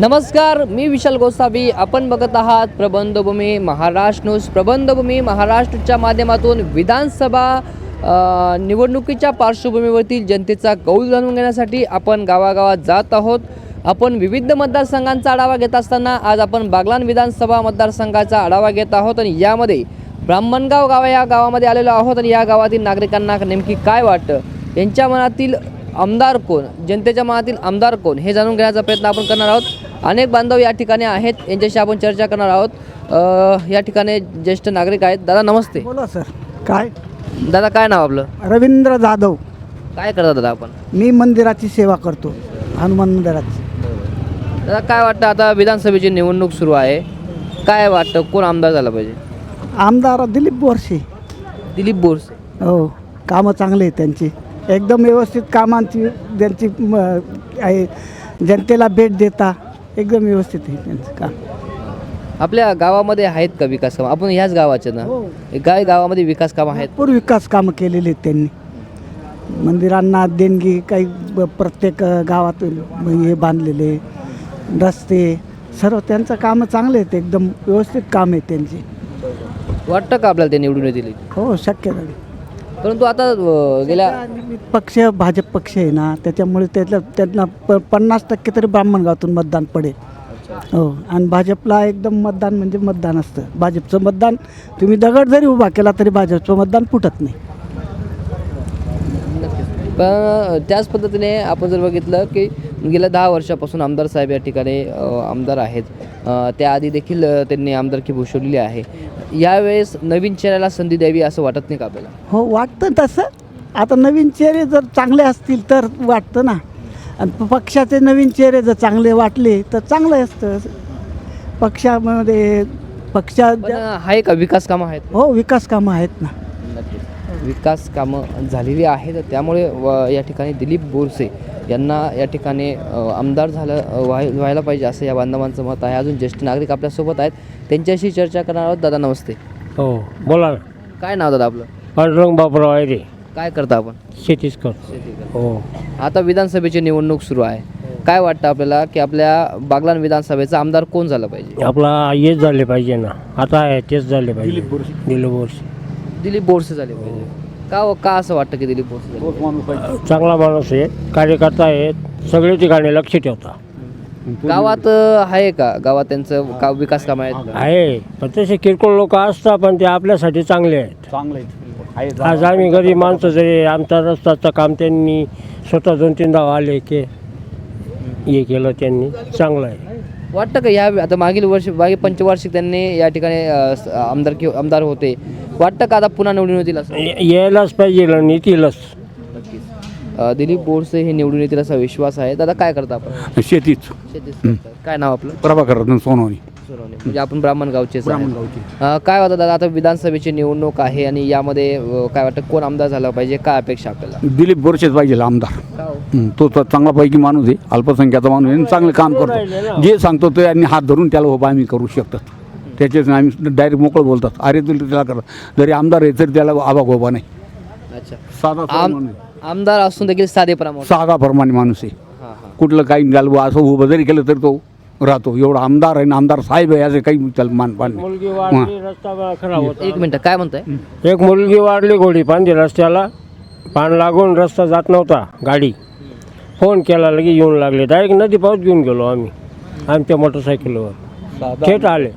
नमस्कार मी विशाल गोसावी. आपण बघत आहात प्रबंधभूमी महाराष्ट्र न्यूज. प्रबंधभूमी महाराष्ट्रच्या माध्यमातून विधानसभा निवडणुकीच्या पार्श्वभूमीवरती जनतेचा कौल जाणून घेण्यासाठी आपण गावागावात जात आहोत. आपण विविध मतदारसंघांचा आढावा घेत असताना आज आपण बागलान विधानसभा मतदारसंघाचा आढावा घेत आहोत आणि यामध्ये ब्राह्मणगाव गाव या गावामध्ये आलेलो आहोत आणि या गावातील नागरिकांना नेमकी काय वाटतं? यांच्या मनातील आमदार कोण? जनतेच्या मनातील आमदार कोण? हे जाणून घेण्याचा प्रयत्न आपण करणार आहोत. अनेक बांधव या ठिकाणी आहेत. यांच्याशी आपण चर्चा करणार आहोत. या ठिकाणी ज्येष्ठ नागरिक आहेत. दादा नमस्ते. बोला सर. काय? दादा काय नाव आपलं? रवींद्र जाधव. काय करता दादा आपण? मी मंदिराची सेवा करतो. हनुमान मंदिराची. दादा काय वाटतं? आता विधानसभेची निवडणूक सुरू आहे. काय वाटतं? कोण आमदार झाला पाहिजे? आमदार दिलीप बोरसे. दिलीप बोरसे. हो कामं चांगले आहेत त्यांची. एकदम व्यवस्थित कामांची त्यांची म, आहे. जनतेला भेट देता. एकदम व्यवस्थित आहे त्यांचं काम. आपल्या गावामध्ये आहेत का विकास कामं? आपण ह्याच गावाचे ना. हो. काय गावामध्ये विकास कामं आहेत? भरपूर विकास कामं केलेली आहेत त्यांनी. मंदिरांना देणगी काही ब- प्रत्येक अ, गावातून हे बांधलेले रस्ते सर्व त्यांचं कामं चांगले आहेत. एकदम व्यवस्थित काम आहे त्यांची. वाटतं का आपल्याला ते निवडून येतील हो शक्य झाली. परंतु आता अ, गेल्या पक्ष भाजप पक्ष आहे ना त्याच्यामुळे त्यातलं त्यांना प पन्नास टक्के तरी ब्राह्मणगावातून मतदान पडेल. हो आणि भाजपला एकदम मतदान म्हणजे मतदान असतं. भाजपचं मतदान तुम्ही दगड जरी उभा केला तरी भाजपचं मतदान फुटत नाही. पण त्याच पद्धतीने आपण जर बघितलं की गेल्या दहा वर्षापासून आमदार साहेब या ठिकाणी अ, आमदार आहेत. अ, त्याआधी देखील अ, त्यांनी आमदारकी भूषवलेली आहे. यावेळेस नवीन चेहऱ्याला संधी द्यावी असं वाटत नाही का आपल्याला? हो वाटतं तसं. आता नवीन चेहरे जर चांगले असतील तर वाटतं ना. आणि पक्षाचे नवीन चेहरे जर चांगले वाटले तर चांगलं असतं. पक्षामध्ये पक्षा पण आहे का विकास कामं आहेत? हो विकास कामं आहेत ना. विकास कामं झालेली आहेत. त्यामुळे व- या ठिकाणी दिलीप बोरसे यांना या ठिकाणी आमदार झालं व्हाय व्हायला पाहिजे असं या बांधवांचं मत आहे. अजून ज्येष्ठ नागरिक आपल्यासोबत आहेत. त्यांच्याशी चर्चा करणार आहोत. दादा नमस्ते. हो बोला ना. काय नाव दादा आपलं? पांडुरंग बापराव आहे रे काय करता आपण? शेतीच कर हो. आता विधानसभेची निवडणूक सुरू आहे. काय वाटतं आपल्याला की आपल्या बागलान विधानसभेचा आमदार कोण झाला पाहिजे? आपला हेच झाले पाहिजे ना. आता आहे तेच झाले पाहिजे. दिलीप बोरसे. दिलीप बोरसे. दिलीप बोरसे झाले पाहिजे. का हो- का असं वाटतं की दिलीप झाले? चांगला माणूस आहे कार्यकर्ता आहे सगळे ठिकाणी लक्ष ठेवता. गावात अ, आहे का? गावात त्यांचं का विकास काम आहेत? का? आहे पण तसे किरकोळ लोक असतात पण ते आपल्यासाठी चांगले आहेत. आज आम्ही गरीब माणसं जरी आमचा रस्त्याचं काम त्यांनी स्वतः दोन तीनदा आले की हे केलं त्यांनी चांगलं आहे. वाटतं का या आता मागील वर्ष मागील पंचवार्षिक त्यांनी या ठिकाणी आमदार कि- आमदार होते. वाटतं का आता पुन्हा निवडून येतील असं? ये- यायलाच पाहिजे येतीलच अ, दिलीप बोरसे हे निवडून येतील असा विश्वास आहे. दादा काय करता आपण? शेतीच. शेतीच करता. काय नाव आपलं? प्रभाकर सोनवणी. सोनवणे. म्हणजे आपण ब्राह्मण गावचेच आहे. ब्राह्मणगावची. अ, काय होतं दादा आता विधानसभेची निवडणूक आहे आणि यामध्ये अ, काय वाटतं कोण आमदार झाला पाहिजे काय अपेक्षा आपल्याला? दिलीप बोरसेच पाहिजे आमदार. हो? तो तर चांगला पैकी माणूस आहे अल्पसंख्याचा माणूस आहे आणि चांगलं काम करतो. जे सांगतो ते आणि हात धरून त्याला उभा आम्ही करू शकतात. त्याच्याच आम्ही डायरेक्ट मोकळं बोलतात. अरे तुला त्याला करतात जरी आमदार आहे तरी त्याला आबा गोबा नाही. अच्छा. साधा सरळ आम माणूस आहे. आमदार असून देखील साधे प्रमाण साधा प्रमाणे माणूस आहे. हां हां. कुठलं काही घालवं असं उभं जरी केलं तरी तो राहतो. एवढा आमदार आहे आणि आमदार साहेब आहे असं काही त्याला मानपान नाही. मुलगी वाढली रस्ता खराब होता. एक मिनटं काय म्हणताय? एक मुलगी वाढली घोडी पांदी रस्त्याला. पान लागून रस्ता जात नव्हता गाडी. फोन केला लगे येऊन लागले. डायरेक्ट नदी पाऊस घेऊन गेलो आम्ही आमच्या मोटरसायकलवर थेट आले.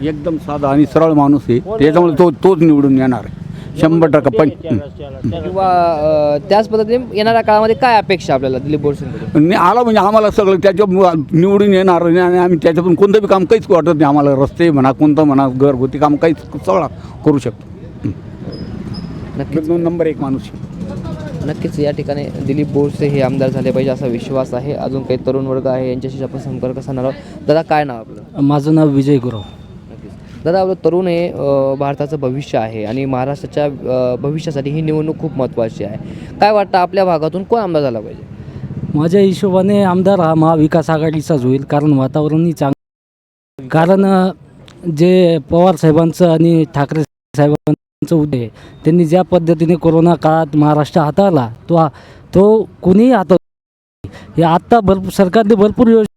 एकदम साधा आणि सरळ माणूस आहे. त्याच्यामुळे तो तोच निवडून येणार आहे. शंभर टक्का पण. किंवा अ, त्याच पद्धतीने येणाऱ्या काळामध्ये काय अपेक्षा आपल्याला दिलीप बोरसेंकडून आणि आला म्हणजे आम्हाला सगळं त्याच्या निवडून येणार आणि आणि आम्ही त्याच्यातून कोणतं बी काम काहीच वाटत नाही. आम्हाला रस्ते म्हणा कोणतं म्हणा घरगुती काम काहीच सगळं करू शकतो. नक्कीच. दोन नंबर एक माणूस आहे. नक्कीच या ठिकाणी दिलीप बोरसे हे आमदार झाले पाहिजे असा विश्वास आहे. अजून काही तरुण वर्ग आहे यांच्याशी आपण संपर्क साधणार आहोत. दादा काय नाव आपलं? माझं नाव विजय गुरव. दादा आपलं तरुण हे भारताचं भविष्य आहे आणि महाराष्ट्राच्या भविष्यासाठी ही निवडणूक खूप महत्त्वाची आहे. काय वाटतं आपल्या भागातून कोण आमदार झाला पाहिजे? माझ्या हिशोबाने आमदार हा महाविकास आघाडीचाच होईल कारण वातावरणही चांगलं कारण जे पवार साहेबांचं आणि ठाकरे साहेबांचं उदय त्यांनी ज्या पद्धतीने कोरोना काळात महाराष्ट्र हाताळला तो तो कुणीही हात हे आत्ता भरपूर सरकारने भरपूर योजना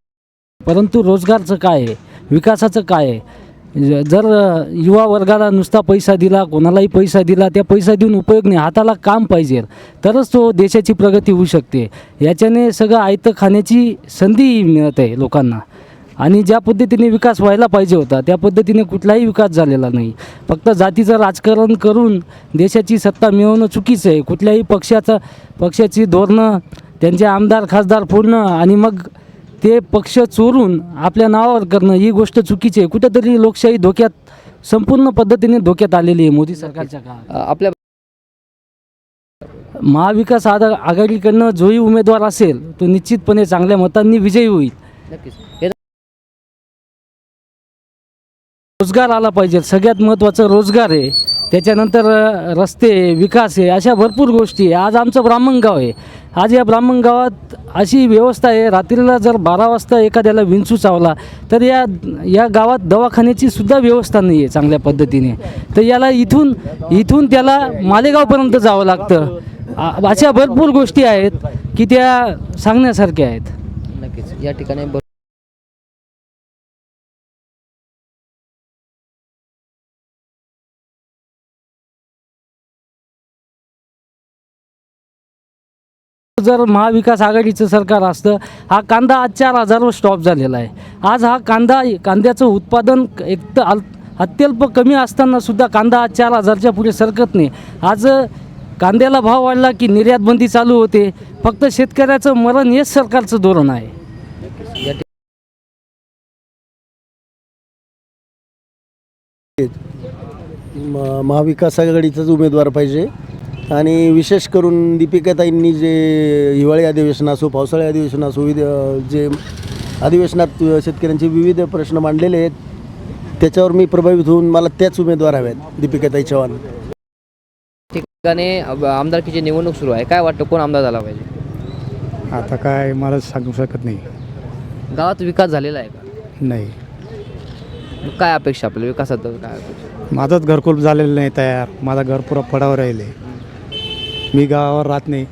परंतु रोजगारचं काय आहे? विकासाचं काय आहे? जर युवा वर्गाला नुसता पैसा दिला कोणालाही पैसा दिला त्या पैसा देऊन उपयोग नाही हाताला काम पाहिजे तरच तो देशाची प्रगती होऊ शकते. याच्याने सगळं आयतं खाण्याची संधी मिळत आहे लोकांना. आणि ज्या पद्धतीने विकास व्हायला पाहिजे होता त्या पद्धतीने कुठलाही विकास झालेला नाही. फक्त जातीचं राजकारण करून देशाची सत्ता मिळवणं चुकीचं आहे. कुठल्याही पक्षाचं पक्षाची धोरणं त्यांचे आमदार खासदार फोडणं आणि मग ते पक्ष चोरून आपल्या नावावर करणं ही गोष्ट चुकीची आहे. कुठंतरी लोकशाही धोक्यात संपूर्ण पद्धतीने धोक्यात आलेली आहे मोदी सरकारच्या काळात. आपल्या महाविकास आघा आघाडीकडनं जोही उमेदवार असेल तो निश्चितपणे चांगल्या मतांनी विजयी होईल. रोजगार आला पाहिजे. सगळ्यात महत्त्वाचं रोजगार आहे. त्याच्यानंतर रस्ते विकास आहे. अशा भरपूर गोष्टी आहे. आज आमचं ब्राह्मण गाव आहे. आज या ब्राह्मण गावात अशी व्यवस्था आहे. रात्रीला जर बारा वाजता एखाद्याला विंचू चावला तर या या गावात दवाखान्याची सुद्धा व्यवस्था नाही आहे चांगल्या पद्धतीने. तर याला इथून इथून त्याला मालेगावपर्यंत जावं लागतं. अशा भरपूर गोष्टी आहेत की त्या सांगण्यासारख्या आहेत. नक्कीच. या ठिकाणी जर महाविकास आघाडीचं सरकार असतं हा कांदा आज चार हजारवर स्टॉप झालेला आहे. आज हा कांदा कांद्याचं उत्पादन एक तर अल अत्यल्प कमी असताना सुद्धा कांदा आज चार हजारच्या पुढे सरकत नाही. आज कांद्याला भाव वाढला की निर्यात बंदी चालू होते. फक्त शेतकऱ्याचं मरण हेच सरकारचं धोरण आहे. महाविकास आघाडीचाच उमेदवार पाहिजे. आणि विशेष करून दीपिकाताईंनी जे हिवाळी अधिवेशन असो पावसाळी अधिवेशन असो विविध जे अधिवेशनात शेतकऱ्यांचे विविध प्रश्न मांडलेले आहेत त्याच्यावर मी प्रभावित होऊन मला त्याच उमेदवार हव्यात दीपिकाताई चव्हाण. ठिकाणी अब- आमदारकीची निवडणूक सुरू आहे. काय वाटतं कोण आमदार झाला पाहिजे? आता काय मला सांगू शकत नाही. गावात विकास झालेला आहे का? नाही. मग काय अपेक्षा आपल्या विकासात काय अपेक्षा? माझंच घरकुल झालेलं नाही तयार. माझा घर पुरा पडावर राहिले. मी गावावर राहत नाही.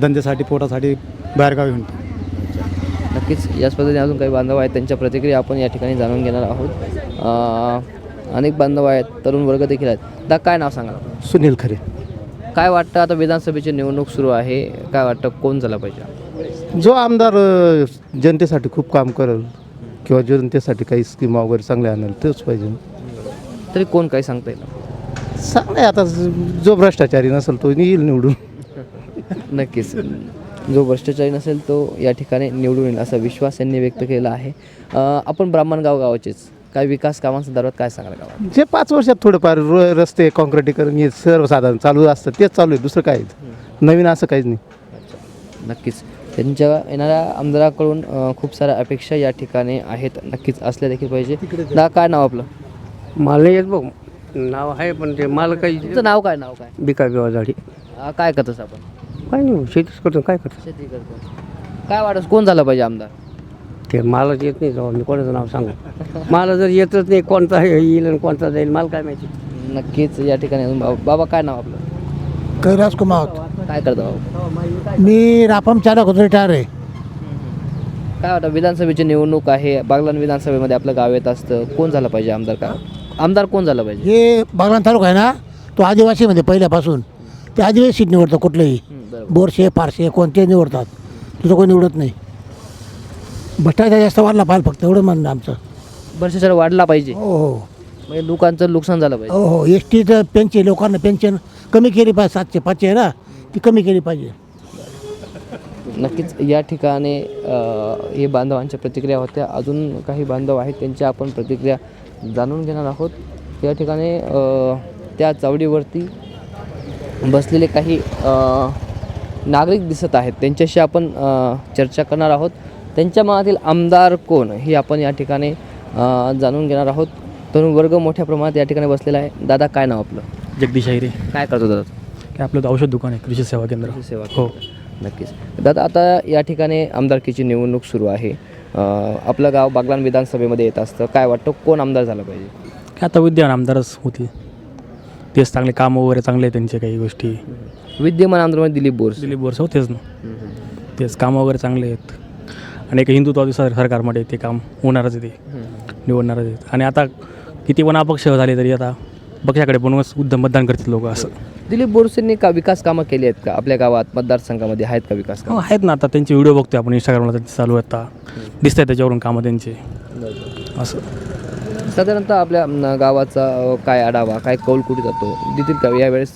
धंद्यासाठी पोटासाठी बाहेरगावी हिंडतो नक्कीच याच पद्धतीने अजून काही बांधव आहेत त्यांच्या प्रतिक्रिया आपण या ठिकाणी जाणून घेणार आहोत. अनेक बांधव आहेत तरुण वर्ग देखील आहेत. दा काय नाव सांगा सुनील खरे. काय वाटतं आता विधानसभेची निवडणूक सुरू आहे? काय वाटतं कोण झालं पाहिजे? जो आमदार जनतेसाठी खूप काम करेल किंवा जनतेसाठी काही स्कीम वगैरे चांगल्या आणेल तेच पाहिजे. तरी कोण काही सांगता येईल? चांगलं आहे आता जो भ्रष्टाचारी नसेल तो येईल निवडून. नक्कीच. जो भ्रष्टाचारी नसेल तो या ठिकाणी निवडून येईल असा विश्वास यांनी व्यक्त केला आहे. आपण ब्राह्मणगाव गावाचेच. काय विकास कामांसंदर्भात काय सांगाल गावात? जे पाच वर्षात थोडंफार रो रस्ते काँक्रिटीकरण हे सर्वसाधारण चालू असतं तेच चालू आहे. दुसरं काय नवीन असं काहीच नाही. नक्कीच. त्यांच्या येणाऱ्या आमदाराकडून खूप साऱ्या अपेक्षा या ठिकाणी आहेत. नक्कीच असल्या देखील पाहिजे. दा काय नाव आपलं? मला येत बघ नाव आहे पण ते मला काही तुमचं नाव काय नाव काय? बिका बिवा झाडी अं, काय करतोस आपण? काय नाही शेतीच करतो काय करतो? शेती करतो. काय वाटत कोण झालं पाहिजे आमदार? ते मला येत नाही जाऊ मी कोणाचं नाव सांगू? मला जर येतच नाही कोणता येईल आणि कोणता जाईल मला काय माहिती? नक्कीच या ठिकाणी बाबा बाबा काय नाव आपलं? कैलास कुमार काय करता बाबा मी रापम चालक होतो रिटायर आहे. काय वाटतं विधानसभेची निवडणूक आहे बागलान विधानसभेमध्ये आपलं गाव येत असतं कोण झालं पाहिजे आमदार काय आमदार कोण झालं पाहिजे? हे बागलान तालुका आहे ना तो आदिवासीमध्ये पहिल्यापासून. ते आदिवासी सीट निवडतं कुठलंही. बोरशे फारसे कोणते निवडतात. तुझं कोणी निवडत नाही. भ्रष्टाचार जास्त वाढला पाहिजे फक्त एवढं म्हणणं आमचं. भ्रष्टाचार वाढला पाहिजे. हो हो. म्हणजे लोकांचं नुकसान झालं पाहिजे. हो हो. एस टीचं पेन्शन लोकांना पेन्शन कमी केली पाहिजे सातशे पाचशे आहे ना? ती कमी केली पाहिजे. नक्कीच या ठिकाणी अ, हे बांधवांच्या प्रतिक्रिया होत्या. अजून काही बांधव आहेत त्यांच्या आपण प्रतिक्रिया जाणून घेणार आहोत. या ठिकाणी अ, त्या चावडीवरती बसलेले काही नागरिक दिसत आहेत. त्यांच्याशी आपण चर्चा करणार आहोत. त्यांच्या मनातील आमदार कोण हे आपण या ठिकाणी जाणून घेणार आहोत. तरुण वर्ग मोठ्या प्रमाणात या ठिकाणी बसलेला आहे. दादा काय नाव आपलं? जगदीश आहिरे. काय करतो दादा? काय आपलं औषध दुकान आहे कृषी सेवा केंद्र. सेवा हो. नक्कीच. दादा आता या ठिकाणी आमदारकीची निवडणूक सुरू आहे. आपलं गाव बागलान विधानसभेमध्ये येत असतं. काय वाटतं? कोण आमदार झालं पाहिजे? काय आता विद्यमान आमदारच होती तेच चांगले काम वगैरे चांगले आहे त्यांचे काही गोष्टी. विद्यमान आमदारमध्ये दिलीप बोरस. दिलीप बोरस होतेच ना. तेच काम वगैरे चांगले आहेत. आणि एक हिंदुत्वादी सर सरकारमध्ये ते काम होणारच आहे ते. निवडणारच आहे आणि आता किती पण अपक्ष झाले तरी आता पक्षाकडे पण उद्धम मतदान करतील लोक असं. दिलीप बोरसेंनी का विकास कामं केली आहेत का? आपल्या गावात मतदारसंघामध्ये आहेत का विकास हो कामं आहेत ना. आता त्यांचे व्हिडिओ बघतोय आपण इंस्टाग्रामला त्यांचे चालू आहेत आता. दिसत आहेत त्याच्यावरून कामं त्यांचे. असं. साधारणतः आपल्या गावाचा काय आढावा काय कौल कुठे जातो? देतील का? यावेळेस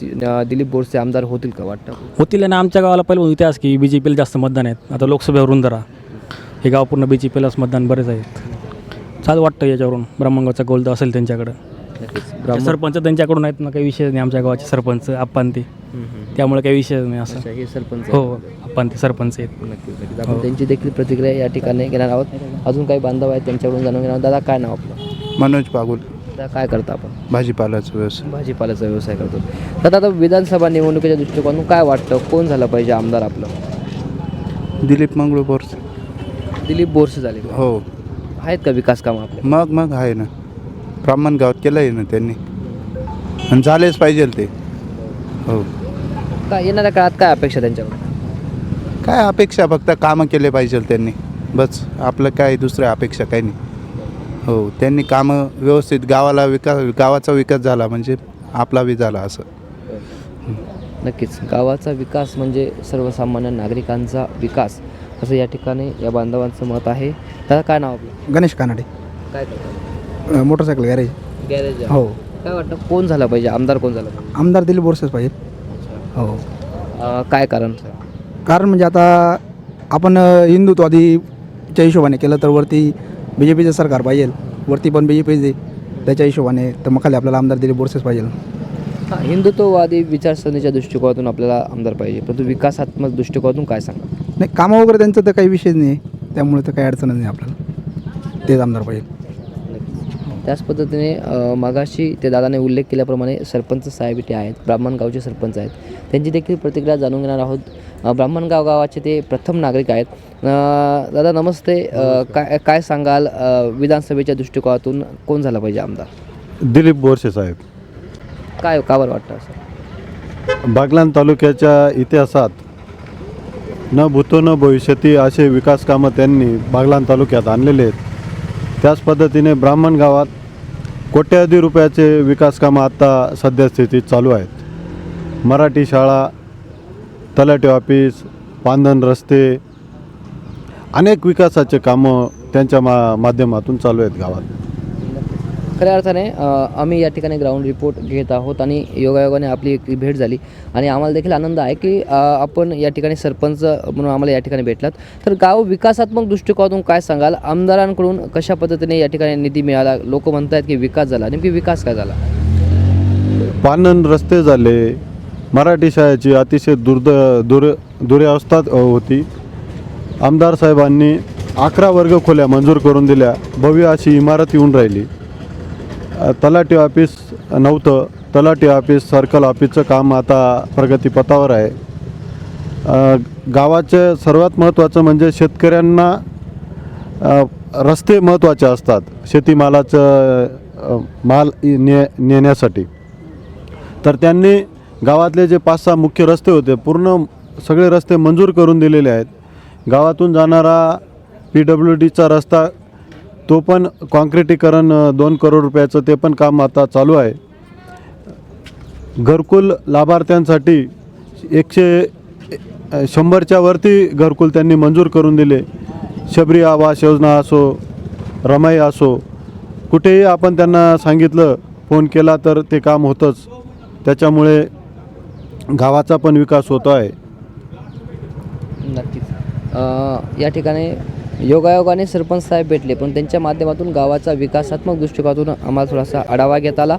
दिलीप बोरसे आमदार होतील का वाटतं? होतील आणि आमच्या गावाला पहिलं इतिहास की बी जे पीला जास्त मतदान आहेत. आता लोकसभेवरून धरा. हे गाव पूर्ण बी जे पीलाच मतदान बरेच आहेत. चालू वाटतं याच्यावरून. ब्रह्मगावचा गोल तर असेल त्यांच्याकडं. सरपंच त्यांच्याकडून आहेत ना काही विषय नाही आमच्या गावाचे सरपंच आप्पान ते त्यामुळे काही विषय नाही असं. हे सरपंच हो आप्पान ते सरपंच आहेत. आपण त्यांची देखील प्रतिक्रिया या ठिकाणी घेणार आहोत. अजून काही बांधव आहेत त्यांच्याकडून जाणून घेणार आहोत. दादा काय नाव आपलं? मनोज पागुल. काय करता आपण? भाजीपालाचा व्यवसाय. भाजीपाल्याचा व्यवसाय करतो. दादा आता विधानसभा निवडणुकीच्या दृष्टिकोनातून काय वाटतं? कोण झालं पाहिजे आमदार आपलं? दिलीप मंगळू बोरसे. दिलीप बोरसे झाले. का? हो. आहेत का विकास कामं आपल्या मग मग आहे ना. ब्राह्मण गावात केलं आहे ना त्यांनी. आणि झालेच पाहिजे ते. हो. काय येणाऱ्या काळात काय अपेक्षा त्यांच्याकडून? काय अपेक्षा? फक्त कामं केले पाहिजे त्यांनी. बस. आपलं काय दुसऱ्या अपेक्षा? काही नाही. हो त्यांनी कामं व्यवस्थित गावाला विकास गावाचा विकास झाला म्हणजे आपला बी झाला असं. नक्कीच. गावाचा विकास म्हणजे सर्वसामान्य नागरिकांचा विकास असं या ठिकाणी या बांधवांचं मत आहे. दादा काय नाव आपलं? गणेश कानडे. काय करतो मोटरसायकल गॅरेज. गॅरेज हो. काय वाटतं कोण झालं पाहिजे? आमदार कोण झालं पाहिजे? आमदार दिलीप बोरसेच पाहिजे. हो. अं, काय कारण कारण म्हणजे आता आपण अ, हिंदुत्वादीच्या हिशोबाने केलं तर वरती बी जे पीचं सरकार पाहिजे वरती पण बी जे पीचे त्याच्या हिशोबाने तर मग खाली आपल्याला आमदार दिलीप बोरसेच पाहिजे. हां हिंदुत्ववादी विचारसरणीच्या दृष्टिकोनातून आपल्याला आमदार पाहिजे परंतु विकासात्मक दृष्टिकोनातून काय सांगा नाही कामं वगैरे त्यांचं तर काही विषयच नाही त्यामुळे तर काही अडचणच नाही आपल्याला. तेच आमदार पाहिजे. त्याच पद्धतीने मगाशी ते दादाने उल्लेख केल्याप्रमाणे सरपंच साहेब इथे आहेत ब्राह्मणगावचे सरपंच आहेत. त्यांची देखील प्रतिक्रिया जाणून घेणार आहोत. अ, ब्राह्मणगाव गावाचे ते प्रथम नागरिक आहेत. दादा नमस्ते. काय काय सांगाल? विधानसभेच्या दृष्टिकोनातून कोण झाला पाहिजे आमदार? दिलीप बोरसे साहेब. काय का बरं वाटतं असं? बागलाण तालुक्याच्या इतिहासात न भूतो न भविष्यती असे विकास कामं त्यांनी बागलाण तालुक्यात आणलेले आहेत. त्याच पद्धतीने ब्राह्मण गावात कोट्यावधी रुपयाचे विकास कामं आत्ता सध्या स्थितीत चालू आहेत. मराठी शाळा तलाटे ऑफिस पांधन रस्ते अनेक विकासाचे कामं त्यांच्या मा माध्यमातून चालू आहेत गावात. खऱ्या अर्थाने आम्ही या ठिकाणी ग्राउंड रिपोर्ट घेत आहोत आणि योगायोगाने आपली एक भेट झाली. आणि आम्हाला देखील आनंद आहे की आपण या ठिकाणी सरपंच म्हणून आम्हाला या ठिकाणी भेटलात. तर गाव विकासात्मक दृष्टिकोनातून काय सांगाल? आमदारांकडून कशा पद्धतीने या ठिकाणी निधी मिळाला? लोक म्हणत आहेत की विकास झाला. नेमकी विकास काय झाला? पानन रस्ते झाले. मराठी शाळेची अतिशय दुर्द दुर दुरावस्था होती. आमदार साहेबांनी अकरा वर्ग खोल्या मंजूर करून दिल्या. भव्य अशी इमारत येऊन राहिली. तलाठी ऑफिस नव्हतं. तलाठी ऑफिस सर्कल ऑफिसचं काम आता प्रगतीपथावर आहे. गावाचं गावाचे सर्वात महत्त्वाचं म्हणजे शेतकऱ्यांना रस्ते महत्त्वाचे असतात. शेतीमालाचं माल ने नेण्यासाठी. तर त्यांनी गावातले जे पाच सहा मुख्य रस्ते होते पूर्ण सगळे रस्ते मंजूर करून दिलेले आहेत. गावातून जाणारा पी डब्ल्यू डीचा रस्ता तो पण कॉन्क्रिटीकरण दोन करोड रुपयाचं ते पण काम आता चालू आहे. घरकुल लाभार्थ्यांसाठी एकशे शंभरच्या वरती घरकुल त्यांनी मंजूर करून दिले. शबरी आवास योजना असो रमाई असो कुठेही आपण त्यांना सांगितलं फोन केला तर ते काम होतंच. त्याच्यामुळे गावाचा पण विकास होतो आहे. नक्कीच. या ठिकाणी योगायोगाने सरपंच साहेब भेटले पण त्यांच्या माध्यमातून गावाचा विकासात्मक दृष्टिकोनातून आम्हाला थोडासा आढावा घेता आला.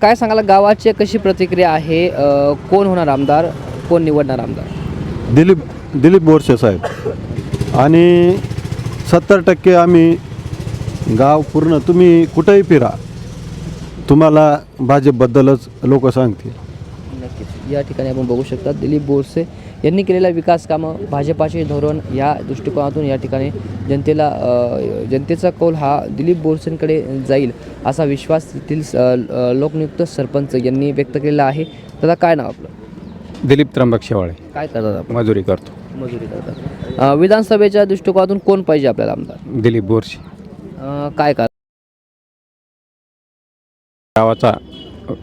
काय सांगाल गावाची कशी प्रतिक्रिया आहे? कोण होणार आमदार? कोण निवडणार आमदार? दिलीप दिलीप बोरसे साहेब. आणि सत्तर टक्के आम्ही गाव पूर्ण तुम्ही कुठेही फिरा तुम्हाला भाजपबद्दलच लोक सांगतील. नक्कीच. या ठिकाणी आपण बघू शकता दिलीप बोरसे यांनी केलेल्या विकास कामं भाजपाचे धोरण या दृष्टिकोनातून या ठिकाणी जनतेला जनतेचा कौल हा दिलीप बोरसेंकडे जाईल असा विश्वास येथील अ, लोकनियुक्त सरपंच यांनी व्यक्त केलेला आहे. दादा काय नाव आपलं? दिलीप त्र्यंबक शेवाळे. काय करतात आपण? मजुरी करतो. मजुरी करतात विधानसभेच्या दृष्टिकोनातून कोण पाहिजे आपल्याला आमदार? दिलीप बोरशी अ, काय कारण गावाचा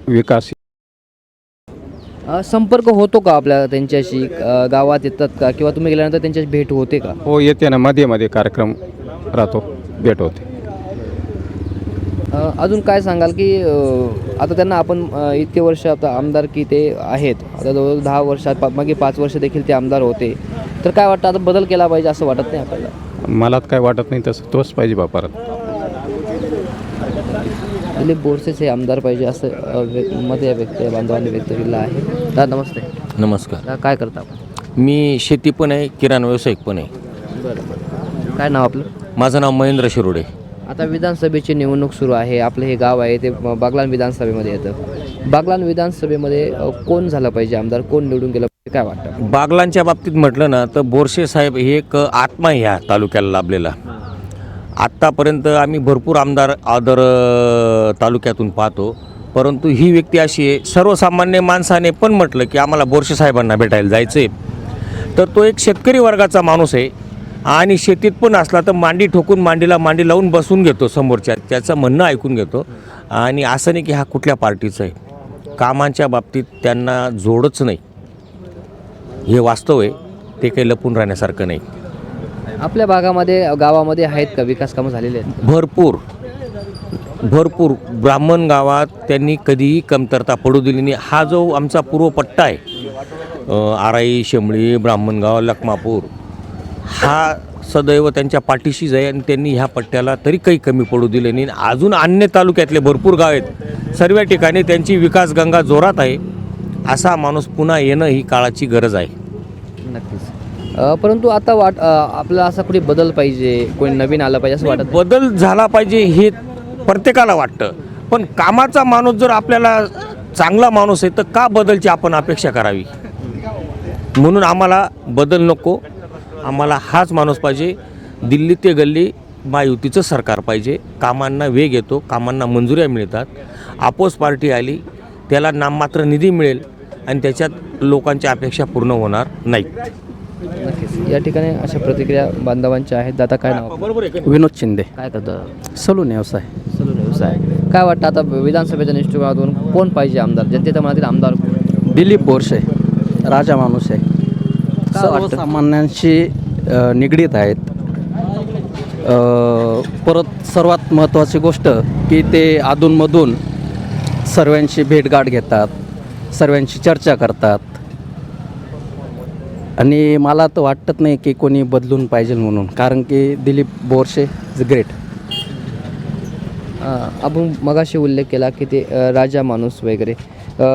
विकास संपर्क होतो का आपल्या त्यांच्याशी? गावात येतात का? किंवा तुम्ही गेल्यानंतर त्यांच्याशी भेट होते का? हो येते ना. मध्ये मध्ये कार्यक्रम राहतो. भेट होते. अजून काय सांगाल की आता त्यांना आपण इतके वर्ष आता आमदार की ते आहेत. आता जवळ दहा वर्षात मागे पाच वर्ष देखील ते आमदार होते. तर काय वाटतं आता बदल केला पाहिजे असं वाटत नाही आपल्याला? मला काय वाटत नाही तसं तोच पाहिजे बा परत दिलीप बोरसेच हे आमदार पाहिजे असं मत या व्यक्ती बांधवांनी व्यक्त केलं आहे. दादा नमस्ते. नमस्कार. काय करता आपण? मी शेती पण आहे किराणा व्यावसायिक पण आहे. बरं बरं. काय नाव आपलं? माझं नाव महेंद्र शिरोडे. आता विधानसभेची निवडणूक सुरू आहे आपलं हे गाव आहे ते बागलान विधानसभेमध्ये येतं. बागलान विधानसभेमध्ये अ, कोण झालं पाहिजे आमदार? कोण निवडून गेलं पाहिजे? काय वाटतं? बागलांच्या बाबतीत म्हटलं ना तर बोरसे साहेब हे एक आत्मा आहे ह्या तालुक्याला लाभलेला. आत्तापर्यंत आम्ही भरपूर आमदार आदर तालुक्यातून पाहतो. परंतु ही व्यक्ती अशी आहे सर्वसामान्य माणसाने पण म्हटलं की आम्हाला बोरशे साहेबांना भेटायला जायचं आहे तर तो एक शेतकरी वर्गाचा माणूस आहे आणि शेतीत पण असला तर मांडी ठोकून मांडीला मांडी लावून बसून घेतो समोरच्या त्याचं म्हणणं ऐकून घेतो. आणि असं नाही की हा कुठल्या पार्टीचा आहे. कामांच्या बाबतीत त्यांना जोडच नाही. हे वास्तव आहे ते काही लपून राहण्यासारखं नाही. आपल्या भागामध्ये गावामध्ये आहेत का? विकास कामं झालेले आहेत. भरपूर. भरपूर. ब्राह्मण गावात त्यांनी कधीही कमतरता पडू दिली नाही. हा जो आमचा पूर्व पट्टा आहे आराई शेंबळी ब्राह्मणगाव लखमापूर हा सदैव त्यांच्या पाठीशीच आहे आणि त्यांनी ह्या पट्ट्याला तरी काही कमी पडू दिले नाही. आणि अजून अन्य तालुक्यातले भरपूर गाव आहेत. सर्व ठिकाणी त्यांची विकास गंगा जोरात आहे. असा माणूस पुन्हा येणं ही काळाची गरज आहे. नक्कीच. परंतु आता वाट आपल्याला असा कुठे बदल पाहिजे कोणी नवीन आलं पाहिजे असं वाटत बदल झाला पाहिजे हे प्रत्येकाला वाटतं. पण कामाचा माणूस जर आपल्याला चांगला माणूस आहे तर का बदलची आपण अपेक्षा करावी? म्हणून आम्हाला बदल नको. आम्हाला हाच माणूस पाहिजे. दिल्ली ते गल्ली महायुतीचं सरकार पाहिजे. कामांना वेग येतो कामांना मंजुऱ्या मिळतात. आपोस पार्टी आली त्याला नाममात्र निधी मिळेल आणि त्याच्यात लोकांच्या अपेक्षा पूर्ण होणार नाहीत. नक्कीच या ठिकाणी अशा प्रतिक्रिया बांधवांच्या आहेत. दादा काय नाव आपलं? विनोद शिंदे. काय करतं? सलून व्यवसाय. सलून व्यवसाय. काय वाटतं आता विधानसभेच्या दृष्टिकोनातून कोण पाहिजे आमदार? जनतेच्या मनातील आमदार? दिलीप बोरसे राजा माणूस आहे? सर्वसामान्यांशी निगडीत आहेत. परत सर्वात महत्त्वाची गोष्ट की ते अधूनमधून सर्वांशी भेटगाठ घेतात सर्वांशी चर्चा करतात. आणि मला तर वाटत नाही की कोणी बदलून पाहिजे म्हणून कारण की दिलीप बोरसे इज ग्रेट आपण मगाशी उल्लेख केला की ते अ, राजा माणूस वगैरे. अ,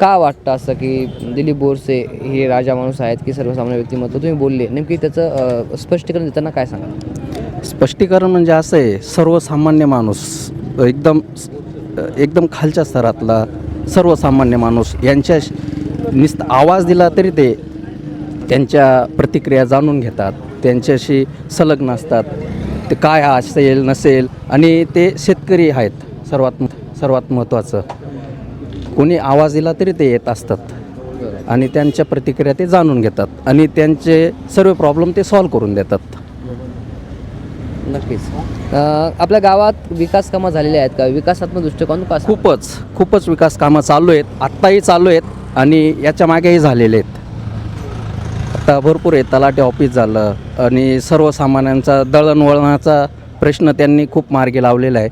का वाटतं असं की दिलीप बोरसे हे राजा माणूस आहेत की सर्वसामान्य व्यक्तिमत्व? तुम्ही बोलले नेमकी त्याचं अ, स्पष्टीकरण देताना काय सांगा? स्पष्टीकरण म्हणजे असं आहे सर्वसामान्य माणूस एकदम एकदम खालच्या स्तरातला सर्वसामान्य माणूस यांच्या निस्त आवाज दिला तरी ते त्यांच्या प्रतिक्रिया जाणून घेतात त्यांच्याशी संलग्न असतात. ते काय असेल नसेल आणि ते शेतकरी आहेत सर्वात सर्वात महत्त्वाचं. कोणी आवाज दिला तरी ते येत असतात आणि त्यांच्या प्रतिक्रिया ते जाणून घेतात आणि त्यांचे सर्व प्रॉब्लेम ते सॉल्व करून देतात. नक्कीच. आपल्या गावात विकास कामं झालेली आहेत का? विकासात्मक दृष्टिकोन? खूपच खूपच विकास कामं चालू आहेत. आत्ताही चालू आहेत आणि याच्या मागेही झालेले आहेत. भरपूर आहे तलाठी ऑफिस झालं आणि सर्वसामान्यांचा दळणवळणाचा प्रश्न त्यांनी खूप मार्गे लावलेला आहे.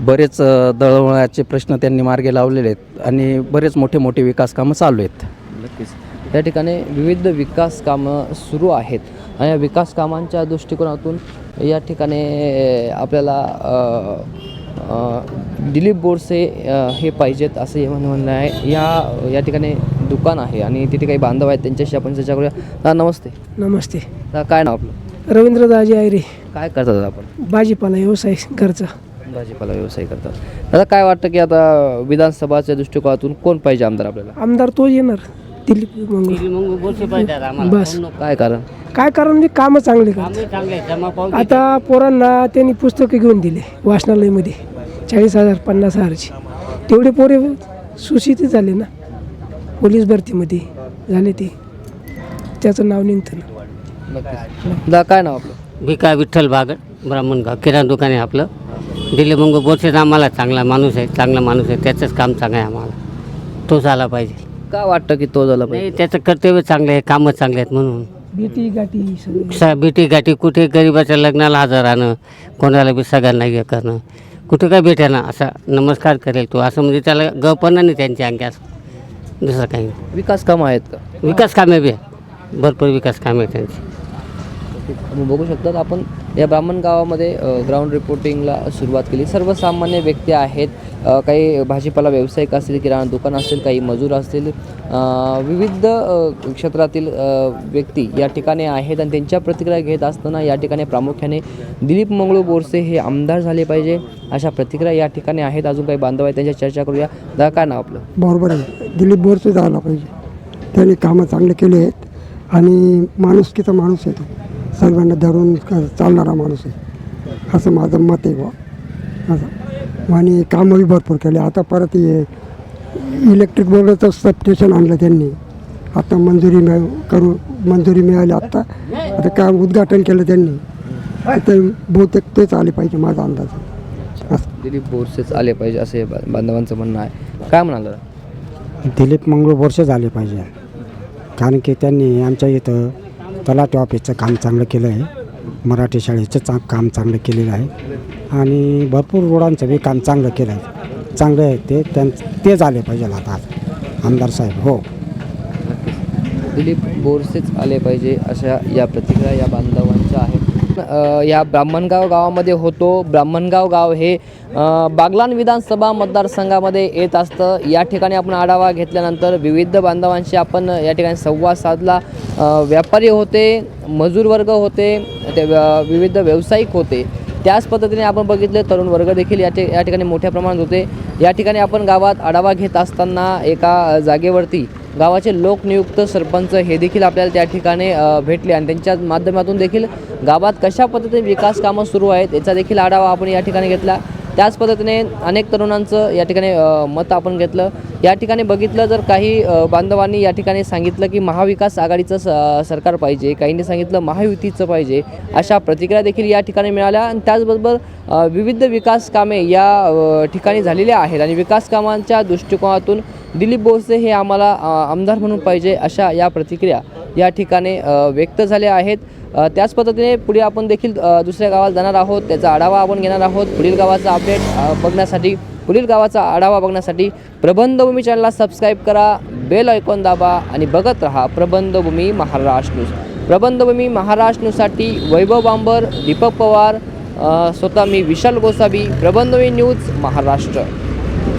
बरेच दळणवळणाचे प्रश्न त्यांनी मार्गे लावलेले आहेत आणि बरेच मोठे मोठे विकास कामं चालू आहेत. नक्कीच. या ठिकाणी विविध विकास कामं सुरू आहेत आणि या विकास कामांच्या दृष्टिकोनातून या ठिकाणी आपल्याला दिलीप बोरसे हे पाहिजेत असं हे म्हणणं म्हणणं आहे. या या ठिकाणी दुकान आहे आणि तिथे काही बांधव आहेत त्यांच्याशी आपण चर्चा करूया. दादा नमस्ते. नमस्ते. दादा काय नाव आपलं? रवींद्र दाजी आयरे. काय करतात दादा आपण? भाजीपाला व्यवसाय घरचा भाजीपाला व्यवसाय करतात. दादा काय वाटतं की आता विधानसभाच्या दृष्टिकोनातून कोण पाहिजे आमदार आपल्याला? आमदार तोच येणार. दिलीप मंगळ. बस. काय कारण? काय कारण म्हणजे कामं चांगले करतात. आता पोरांना त्यांनी पुस्तकं घेऊन दिले वाचनालयमध्ये चाळीस हजार पन्नास हजारची. तेवढे पोरे सुशिक्षित झाले ना. पोलीस भरतीमध्ये झाले ते. त्याचं नाव निघतं ना. दा काय नाव आपलं? भिका विठ्ठल बागड ब्राह्मणगाव किराणा दुकान आहे आपलं. दिले मंग बोरसेच आम्हाला चांगला माणूस आहे चांगला माणूस आहे त्याचंच काम चांगलं आहे आम्हाला. तो झाला पाहिजे. का वाटतं की तो झाला पाहिजे? नाही त्याचं कर्तव्य चांगलं आहे कामं चांगले आहेत म्हणून. भीती गाठी सगळं. सा बेटी गाठी कुठे गरिबाच्या लग्नाला हजर राहणं कोणाला बी सगळ्यांना हे करणं कुठे काय भेटे ना असा नमस्कार करेल तो असं म्हणजे त्याला गपणा नाही त्यांच्या अंग्यास दुसरं काही नाही. विकास कामं आहेत का? विकास कामे बी आहे भरपूर विकास कामे आहेत त्यांची. बघू शकतात आपण या ब्राह्मण गावामध्ये ग्राउंड रिपोर्टिंगला सुरुवात केली. सर्वसामान्य व्यक्ती आहेत. काही भाजीपाला व्यावसायिक असतील किराणा दुकान असतील काही मजूर असतील. विविध क्षेत्रातील व्यक्ती या ठिकाणी आहेत आणि त्यांच्या प्रतिक्रिया घेत असताना या ठिकाणी प्रामुख्याने दिलीप मंगळू बोरसे हे आमदार झाले पाहिजे. अशा प्रतिक्रिया या ठिकाणी आहेत. अजून काही बांधव आहेत त्यांच्या चर्चा करूया. दा काय नाव आपलं? बरोबर आहे. दिलीप बोरसे झाला पाहिजे. त्यांनी कामं चांगले केले आहेत. आणि माणुसकीचा माणूस येतो सर्वांना धरून क- चालणारा माणूस आहे. असं माझं मत आहे बुवा. असं. आणि कामंही भरपूर केले. आता परत हे इलेक्ट्रिक बोर्डाचं सबस्टेशन आणलं त्यांनी. आता मंजुरी मिळ करू मंजुरी मिळाली आत्ता. आता काय उद्घाटन केलं त्यांनी. तर बहुतेक तेच आले पाहिजे माझा अंदाज. असं. दिलीप बोरसेच आले पाहिजे असे बा- बांधवांचं म्हणणं आहे. काय म्हणाल दिलीप मंगळ वर्ष झाले पाहिजे. कारण की त्यांनी आमच्या इथं तलाठी ऑफिसचं काम चांगलं केलं आहे. मराठी शाळेचं चा काम चांगलं केलेलं आहे. आणि भरपूर रोडांचं बी काम चांगलं केलं आहे चांगलं आहे ते त्यां ते झाले पाहिजे आता. आमदार साहेब हो. दिलीप बोरसेच आले पाहिजे अशा या प्रतिक्रिया या बांधवांच्या आहेत. या ब्राह्मणगाव गावामध्ये होतो. ब्राह्मणगाव गाव हे बागलान विधानसभा मतदारसंघामध्ये येत असतं. या ठिकाणी आपण आढावा घेतल्यानंतर विविध बांधवांशी आपण या ठिकाणी संवाद साधला. व्यापारी होते मजूर वर्ग होते ते विविध व्यावसायिक होते. त्याच पद्धतीने आपण बघितले तरुण वर्ग देखील या या ठिकाणी मोठ्या प्रमाणात होते. या ठिकाणी आपण गावात आढावा घेत असताना एका जागेवरती गावाचे लोकनियुक्त सरपंच हे देखील आपल्याला त्या ठिकाणी भेटले आणि त्यांच्या माध्यमातून देखील गावात कशा पद्धतीने विकास कामं सुरू आहेत याचा देखील आढावा आपण या ठिकाणी घेतला. त्याच पद्धतीने अनेक तरुणांचं या ठिकाणी मत आपण घेतलं. या ठिकाणी बघितलं जर काही बांधवांनी या ठिकाणी सांगितलं की महाविकास आघाडीचं स सरकार पाहिजे काहींनी सांगितलं महायुतीचं पाहिजे अशा प्रतिक्रिया देखील या ठिकाणी मिळाल्या आणि त्याचबरोबर विविध विकास कामे या ठिकाणी झालेल्या आहेत आणि विकास कामांच्या दृष्टिकोनातून दिलीप बोरसे हे आम्हाला आमदार म्हणून पाहिजे अशा या प्रतिक्रिया या ठिकाणी व्यक्त झाल्या आहेत. त्याच पद्धतीने पुढे आपण देखील दुसऱ्या गावाला जाणार आहोत. त्याचा आढावा आपण घेणार आहोत. पुढील गावाचा अपडेट बघण्यासाठी पुढील गावाचा आढावा बघण्यासाठी प्रबंधभूमी चॅनलला सबस्क्राईब करा बेल ऐकून दाबा आणि बघत राहा प्रबंधभूमी महाराष्ट्र न्यूज. प्रबंधभूमी महाराष्ट्र न्यूजसाठी वैभव बांबर दीपक पवार स्वतः मी विशाल गोसावी प्रबंधभूमी न्यूज महाराष्ट्र.